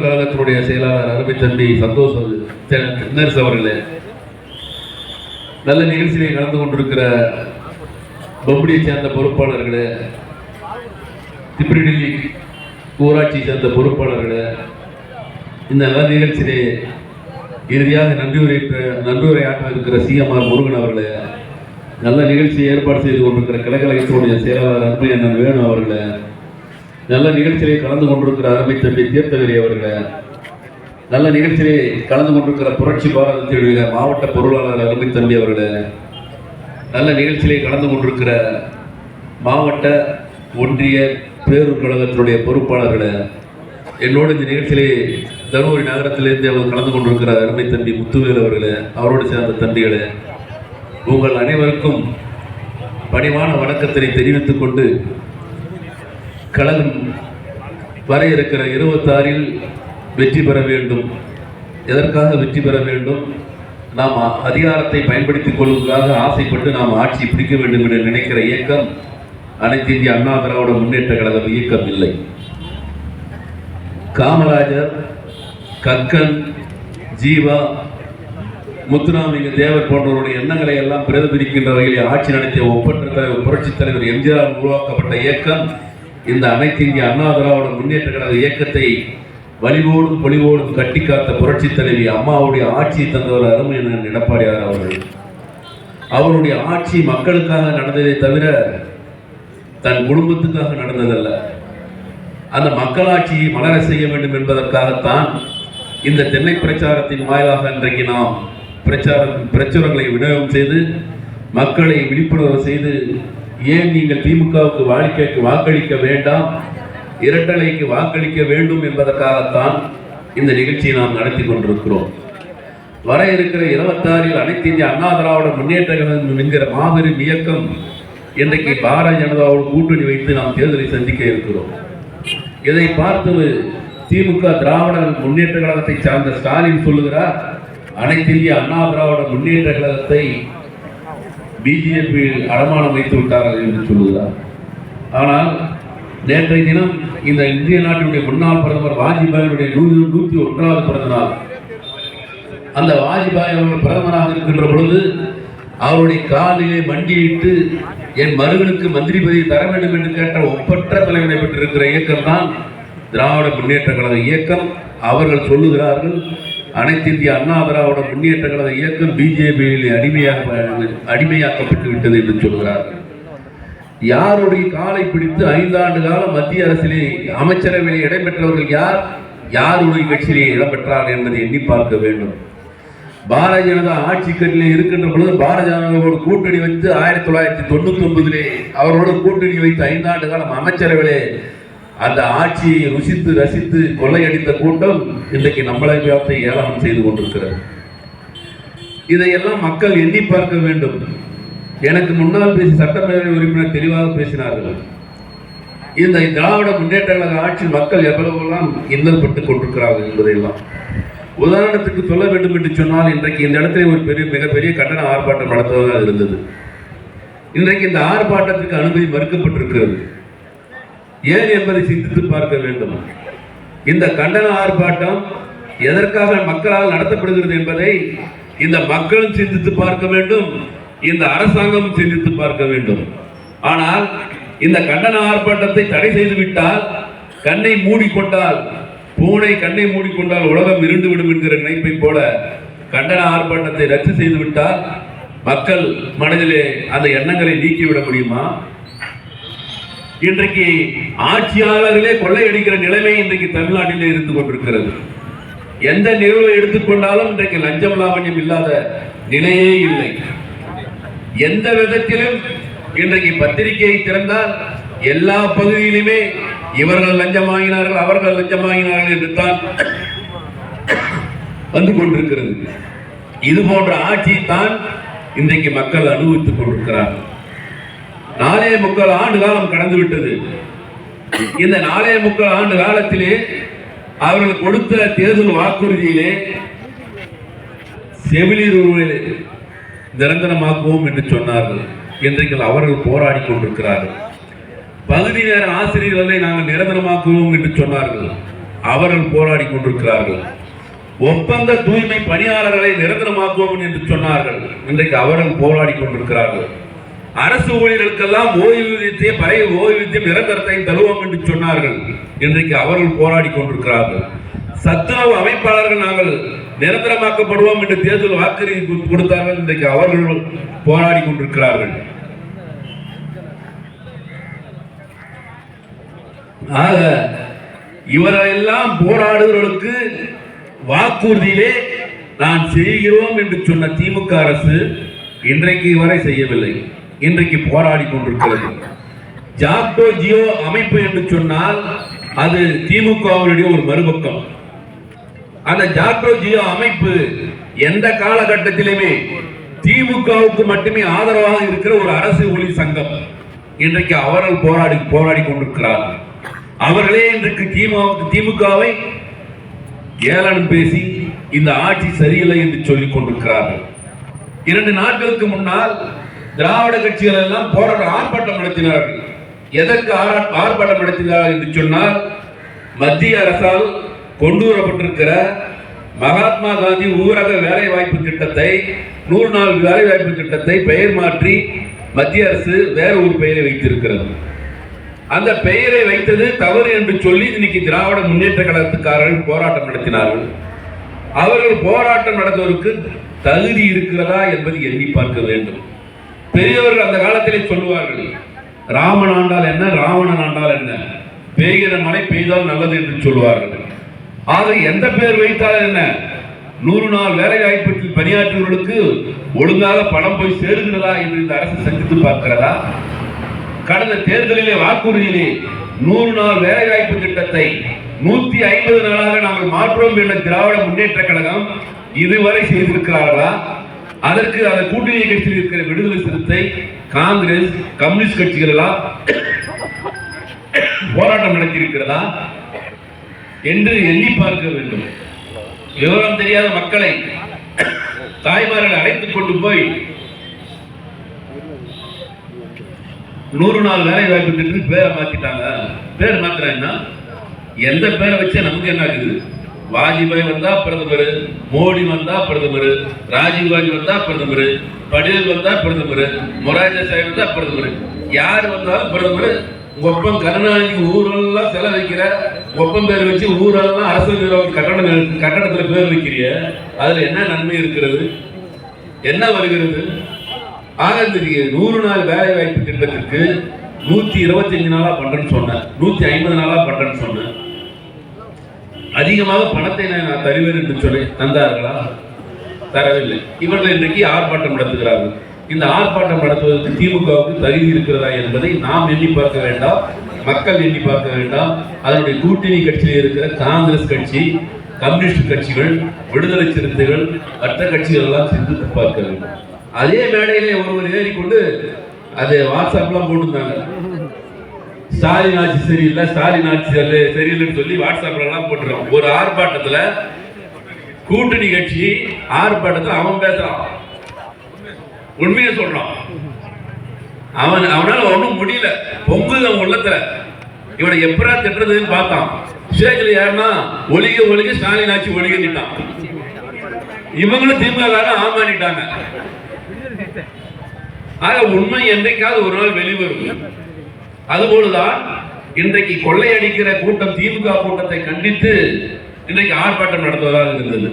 கழகத்தினுடைய செயலாளர் அருமை தம்பி சந்தோஷ் நர்ஸ் அவர்களே. நல்ல நிகழ்ச்சியிலே கலந்து கொண்டிருக்கிற பம்படியை சேர்ந்த பொறுப்பாளர்களே திப்ரிடில்லி ஊராட்சியை சேர்ந்த பொறுப்பாளர்களே இந்த நல்ல நிகழ்ச்சியிலே இறுதியாக நன்றி உரை நன்றி உரை ஆற்ற இருக்கிற சிஎம்ஆர் முருகன் அவர்களே நல்ல நிகழ்ச்சியை ஏற்பாடு செய்து கொண்டிருக்கிற கலைக்கழகத்தினுடைய செயலாளர் அருமை அண்ணன் வேணு அவர்களே நல்ல நிகழ்ச்சியிலே கலந்து கொண்டிருக்கிற அருமை தம்பி தீர்த்தகிரி அவர்களே. நல்ல நிகழ்ச்சியிலே கலந்து கொண்டிருக்கிற புரட்சி பாரதத்தினுடைய மாவட்ட பொருளாளர் அருமை தம்பி அவர்களே. நல்ல நிகழ்ச்சியிலே கலந்து கொண்டிருக்கிற மாவட்ட ஒன்றிய பேரூர் கழகத்தினுடைய பொறுப்பாளர்கள். என்னோடு இந்த நிகழ்ச்சியிலே தருமபுரி நகரத்திலிருந்து அவர் கலந்து கொண்டிருக்கிற அருமை தம்பி முத்துவேல் அவர்களே அவரோடு சேர்ந்த தம்பிகளே. உங்கள் அனைவருக்கும் பணிவான வணக்கத்தினை தெரிவித்துக் கொண்டு களம் வர இருக்கிற இருபத்தாறில் வெற்றி பெற வேண்டும். எதற்காக வெற்றி பெற வேண்டும்? நாம் அதிகாரத்தை பயன்படுத்திக் கொள்வதற்காக ஆசைப்பட்டு நாம் ஆட்சி பிடிக்க வேண்டும் என்று நினைக்கிற இயக்கம் அனைத்து இந்திய அண்ணா திராவிட முன்னேற்ற கழகம் இயக்கம் இல்லை. காமராஜர் கக்கன் ஜீவா முத்துராமிங்க தேவர் போன்றவருடைய எண்ணங்களை எல்லாம் பிரதிபலிக்கின்ற வகையில் ஆட்சி நடத்திய ஒப்பற்ற தலைவர் புரட்சித் தலைவர் எம்ஜிஆர் உருவாக்கப்பட்ட இயக்கம் இந்த அனைத்து இந்திய அண்ணா திராவிட முன்னேற்ற கழக இயக்கத்தை வலிவோடும் பொலிவோடும் கட்டி காத்த புரட்சி தலைவி அம்மாவுடைய ஆட்சியை தந்தவர் அருமை எடப்பாடியார் அவர்கள். அவருடைய ஆட்சி மக்களுக்காக நடந்ததை தவிர தன் குடும்பத்துக்காக நடந்ததல்ல. அந்த மக்களாட்சியை மலர செய்ய வேண்டும் என்பதற்காகத்தான் இந்த தென்னை பிரச்சாரத்தின் வாயிலாக இன்றைக்கு நாம் பிரச்சாரம் பிரச்சுரங்களை விநியோகம் செய்து மக்களை விழிப்புணர்வு செய்து ஏன் நீங்கள் திமுகவுக்கு வாழ்க்கைக்கு வாக்களிக்க வேண்டாம்? இரட்டலைக்கு வாக்களிக்க வேண்டும் என்பதற்காகத்தான் இந்த நிகழ்ச்சியை நாம் நடத்தி கொண்டிருக்கிறோம். வர இருக்கிற இருபத்தாறில் அனைத்து இந்திய அண்ணா திராவிட முன்னேற்ற கழகம் என்கிற மாபெரும் இயக்கம் இன்றைக்கு பாரதிய ஜனதாவோடு கூட்டணி வைத்து நாம் தேர்தலை சந்திக்க இருக்கிறோம். இதை பார்த்து திமுக திராவிட முன்னேற்ற கழகத்தை சார்ந்த ஸ்டாலின் சொல்லுகிறார் அனைத்து இந்திய அண்ணா திராவிட முன்னேற்ற கழகத்தை பிஜேபியில் அடமானம் வைத்து விட்டார்கள் என்று சொல்லுகிறார். ஆனால் நேற்றைய தினம் இந்த இந்திய நாட்டினுடைய முன்னாள் பிரதமர் வாஜ்பாயினுடைய நூறு நூற்றி ஒன்றாவது பிறந்த நாள் அந்த வாஜ்பாய் அவர்கள் பிரதமராக இருக்கின்ற பொழுது அவருடைய காலிலே மண்டியிட்டு என் மருகனுக்கு மந்திரி பதவி தர வேண்டும் என்று கேட்ட ஒப்பற்ற தலைவனை பெற்றிருக்கிற இயக்கம் தான் திராவிட முன்னேற்ற கழக இயக்கம். அவர்கள் சொல்லுகிறார்கள் அனைத்து இந்திய அண்ணா திராவிட முன்னேற்ற கழக இயக்கம் பிஜேபியில் அடிமையாக அடிமையாக்கப்பட்டு விட்டது என்று சொல்கிறார்கள். யாருடைய காலை பிடித்து ஐந்தாண்டு காலம் மத்திய அரசிலே அமைச்சரவையில் இடம்பெற்றவர்கள் யார்? யாருடைய கட்சியிலே இடம்பெற்றார்கள் என்பதை எண்ணி பார்க்க வேண்டும். பாரதிய ஜனதா ஆட்சி கட்டிலே இருக்கின்ற பொழுது பாரதிய ஜனதாவோடு கூட்டணி வைத்து ஆயிரத்தி தொள்ளாயிரத்தி தொண்ணூத்தி ஒன்பதிலே அவரோடு கூட்டணி வைத்து ஐந்தாண்டு காலம் அமைச்சரவையிலே அந்த ஆட்சியை ருசித்து ரசித்து கொள்ளையடித்த கூட்டம் இன்றைக்கு நம்மளை வியாபத்தை ஏளனம் செய்து கொண்டிருக்கிறது. இதையெல்லாம் மக்கள் எண்ணி பார்க்க வேண்டும். எனக்கு முன்னால் பேசி சட்டப்பேரவை உறுப்பினர் தெளிவாக பேசினார்கள். இந்த திராவிட முன்னேற்ற கழக ஆட்சி மக்கள் எவ்வளவெல்லாம் இன்னல்பட்டுக் கொண்டிருக்கிறார்கள் என்பதையெல்லாம் உதாரணத்துக்கு சொல்ல வேண்டும் என்று சொன்னால் இன்றைக்கு இந்த இடத்துல ஒரு பெரிய மிகப்பெரிய கட்டண ஆர்ப்பாட்டம் நடத்துவதாக இருந்தது. இன்றைக்கு இந்த ஆர்ப்பாட்டத்துக்கு அனுமதி மறுக்கப்பட்டிருக்கிறது. ஏன் என்பதை சிந்தித்து பார்க்க வேண்டும். இந்த கண்டன ஆர்ப்பாட்டம் எதற்காக மக்களால் நடத்தப்படுகிறது என்பதை இந்த மக்களும் சிந்தித்து பார்க்க வேண்டும் இந்த அரசாங்கம் சிந்தித்து பார்க்க வேண்டும். ஆனால் இந்த கண்டன ஆர்ப்பாட்டத்தை தடை செய்துவிட்டால் கண்ணை மூடிக்கொண்டால் பூனை கண்ணை மூடிக்கொண்டால் உலகம் இருண்டுவிடும் என்கிற நினைப்பை போல கண்டன ஆர்ப்பாட்டத்தை ரத்து செய்துவிட்டால் மக்கள் மனதிலே அந்த எண்ணங்களை நீக்கிவிட முடியுமா? இன்றைக்கு ஆட்சியாளர்களே கொள்ளையடிக்கிற நிலைமை இன்றைக்கு தமிழ்நாட்டிலே இருந்து கொண்டிருக்கிறது. எந்த நிகழ்வை எடுத்துக்கொண்டாலும் இன்றைக்கு லஞ்சம் லாவண்யம் இல்லாத நிலையே இல்லை. எந்த விதத்திலும் இன்றைக்கு பத்திரிகையை திறந்தால் எல்லா பகுதியிலுமே இவர்கள் லஞ்சம் வாங்கினார்கள் அவர்கள் லஞ்சம் வாங்கினார்கள் என்று தான் வந்து கொண்டிருக்கிறது. இது போன்ற ஆட்சி தான் இன்றைக்கு மக்கள் அனுபவித்துக் கொண்டிருக்கிறார்கள். நாலே முக்கால் ஆண்டு காலம் கடந்து விட்டது. இந்த நாலே முக்கால் ஆண்டு காலத்திலே அவர்கள் கொடுத்த தேர்தல் வாக்குறுதியிலே செவிலியர் உரிமையை நிரந்தரமாக்குவோம் என்று சொன்னார்கள். இன்றைக்கு அவர்கள் போராடி கொண்டிருக்கிறார்கள். பகுதி நேர ஆசிரியர்களை நாங்கள் நிரந்தரமாக்குவோம் என்று சொன்னார்கள். அவர்கள் போராடி கொண்டிருக்கிறார்கள். ஒப்பந்த தூய்மை பணியாளர்களை நிரந்தரமாக்குவோம் என்று சொன்னார்கள். இன்றைக்கு அவர்கள் போராடி கொண்டிருக்கிறார்கள். அரசு ஊழியர்களுக்கெல்லாம் ஓய்வூதியத்தை பழைய ஓய்வூதியம் நிரந்தரத்தை தருவோம் என்று சொன்னார்கள். இன்றைக்கு அவர்கள் போராடி கொண்டிருக்கிறார்கள். சத்துணவு அமைப்பாளர்கள் நாங்கள் நிரந்தரமாக்கப்படுவோம் என்று தேர்தல் வாக்குறுதி கொடுத்தார்கள். இன்றைக்கு அவர்கள் போராடி கொண்டிருக்கிறார்கள். ஆக இவரெல்லாம் போராடுவர்களுக்கு வாக்குறுதியிலே நான் செய்கிறோம் என்று சொன்ன திமுக அரசு இன்றைக்கு வரை செய்யவில்லை. இன்றைக்கு போராடி கொண்டிருக்கிறது. ஜாக்டோ ஜியோ அமைப்பு என்று சொன்னால் அது திமுகவினுடைய ஒரு மறுபக்கம். அந்த ஜாக்டோ ஜியோ அமைப்பு எந்த காலகட்டத்திலுமே திமுகவுக்கு மட்டுமே ஆதரவாக இருக்கிற ஒரு அரசு ஒளி சங்கம் இன்றைக்கு அவர்கள் போராடி போராடி கொண்டிருக்கிறார்கள். அவர்களே இன்றைக்கு திமுக திமுகவை ஏளனம் பேசி இந்த ஆட்சி சரியில்லை என்று சொல்லிக் கொண்டிருக்கிறார்கள். இரண்டு நாட்களுக்கு முன்னால் திராவிட கட்சிகள் எல்லாம் போராட்ட ஆர்ப்பாட்டம் நடத்தினார்கள். எதற்கு ஆர்ப்பாட்டம் நடத்தினார்கள் என்று சொன்னால் மத்திய அரசால் கொண்டு வரப்பட்டிருக்கிற மகாத்மா காந்தி ஊரக வேலைவாய்ப்பு திட்டத்தை நூறு நாள் வேலைவாய்ப்பு திட்டத்தை பெயர் மாற்றி மத்திய அரசு வேற ஒரு பெயரை வைத்திருக்கிறது. அந்த பெயரை வைத்தது தவறு என்று சொல்லி இன்னைக்கு திராவிட முன்னேற்ற கழகத்துக்காரர்கள் போராட்டம் நடத்தினார்கள். அவர்கள் போராட்டம் நடத்துவதற்கு தகுதி இருக்கிறதா என்பதை எண்ணி பார்க்க வேண்டும். பெரியவர்கள் அந்த காலத்திலே சொல்லுவார்கள் ராமன் ஆண்டால் என்ன ராவணன் ஆண்டால் என்ன? பெய்கிற மழை பெய்தால் நல்லது என்று சொல்வார்கள் ஆக எந்த பெயர் வைத்தால் என்ன? நூறு நாள் வேலை வாய்ப்பில் பணியாற்றுவர்களுக்கு ஒழுங்காக பணம் போய் சேருகிறதா என்று இந்த அரசு சந்தித்து பார்க்கிறதா? கடந்த தேர்தலிலே வாக்குறுதியிலே நூறு நாள் வேலைவாய்ப்பு திட்டத்தை நூத்தி ஐம்பது நாளாக நாங்கள் மாற்றுவோம் என்ற திராவிட முன்னேற்ற கழகம் இதுவரை செய்திருக்கிறார்களா? அதற்கு அந்த கூட்டணி கட்சியில் இருக்கிற விடுதலை சிறுத்தை காங்கிரஸ் கம்யூனிஸ்ட் கட்சிகள் எல்லாம் போராட்டம் நடத்தியிருக்கிறதா என்று எண்ணி பார்க்க வேண்டும். விவரம் தெரியாத மக்களை தாய்மார்கள் அழைத்துக் கொண்டு போய் நூறு நாள் வேலை வாய்ப்பு திட்டத்துக்கு பேரை மாத்திட்டாங்க. பேர் என்ன எந்த பேரை வச்சா நமக்கு என்ன ஆகுது? வாஜ்பாய் வந்தா பிரதமர் மோடி வந்தா பிரதமர் ராஜீவ்காந்தி வந்தா பிரதமர் படேல் வந்தா பிரதமர் மொராஜி தேசாய் வந்தா பிரதமர். யார் வந்தாலும் பிரதமர். ஒப்பம் கருணாநிதி ஊரெல்லாம் செலவழிக்கிற ஒப்பம் பேர் வச்சு ஊரெல்லாம் அரசு நிறுவனம் கட்டட கட்டடத்துல பேர் வைக்கிறிய? அதுல என்ன நன்மை இருக்கிறது? என்ன வருகிறது? ஆக இந்த நூறு நாள் வேலை வாய்ப்பு திட்டத்திற்கு நூத்தி இருபத்தி அஞ்சு நாளா பண்றேன்னு சொன்னேன் நூத்தி ஐம்பது நாளா பண்றேன்னு சொன்னேன் அதிகமாக பணத்தை நான் தருவேன் என்று சொல்லி தந்தார்களா? தரவில்லை. இவர்கள் இன்றைக்கு ஆர்ப்பாட்டம் நடத்துகிறார்கள். இந்த ஆர்ப்பாட்டம் நடத்துவதற்கு திமுகவுக்கு தகுதி இருக்கிறதா என்பதை நாம் எண்ணி பார்க்க வேண்டாம். மக்கள் எண்ணி பார்க்க வேண்டாம். அதனுடைய கூட்டணி கட்சியில் இருக்கிற காங்கிரஸ் கட்சி கம்யூனிஸ்ட் கட்சிகள் விடுதலை சிறுத்தைகள் மற்ற கட்சிகள் எல்லாம் சிந்தித்து பார்க்க வேண்டும் அதே மேடையிலே ஒருவர் ஏறிக்கொண்டு அது வாட்ஸ்அப்லாம் போட்டிருந்தாங்க. ஸ்டாலின் ஆட்சி சரியில்லை ஸ்டாலின் ஆட்சி சரி சரியில்லைன்னு சொல்லி வாட்ஸ்அப்ல எல்லாம் ஒரு ஆர்ப்பாட்டத்துல கூட்டணி கட்சி ஆர்ப்பாட்டத்துல அவன் பேசுறான். உண்மையை சொல்றான். அவன் அவனால ஒன்றும் முடியல. பொங்குது அவன் உள்ளத்துல. இவனை எப்படா திட்டுறதுன்னு பார்த்தான். ஸ்டேஜ்ல யாருன்னா ஒளிக ஒளிக ஸ்டாலின் ஆட்சி ஒளிக நிட்டான் இவங்களும் திமுக ஆமானிட்டாங்க ஆக உண்மை என்றைக்காவது ஒரு நாள் வெளிவரும். அதுபோலதான் இன்றைக்கு கொள்ளையடிக்கிற கூட்டம் திமுக கூட்டத்தை கண்டித்து இன்றைக்கு ஆர்ப்பாட்டம் நடத்துவதாக இருந்தது.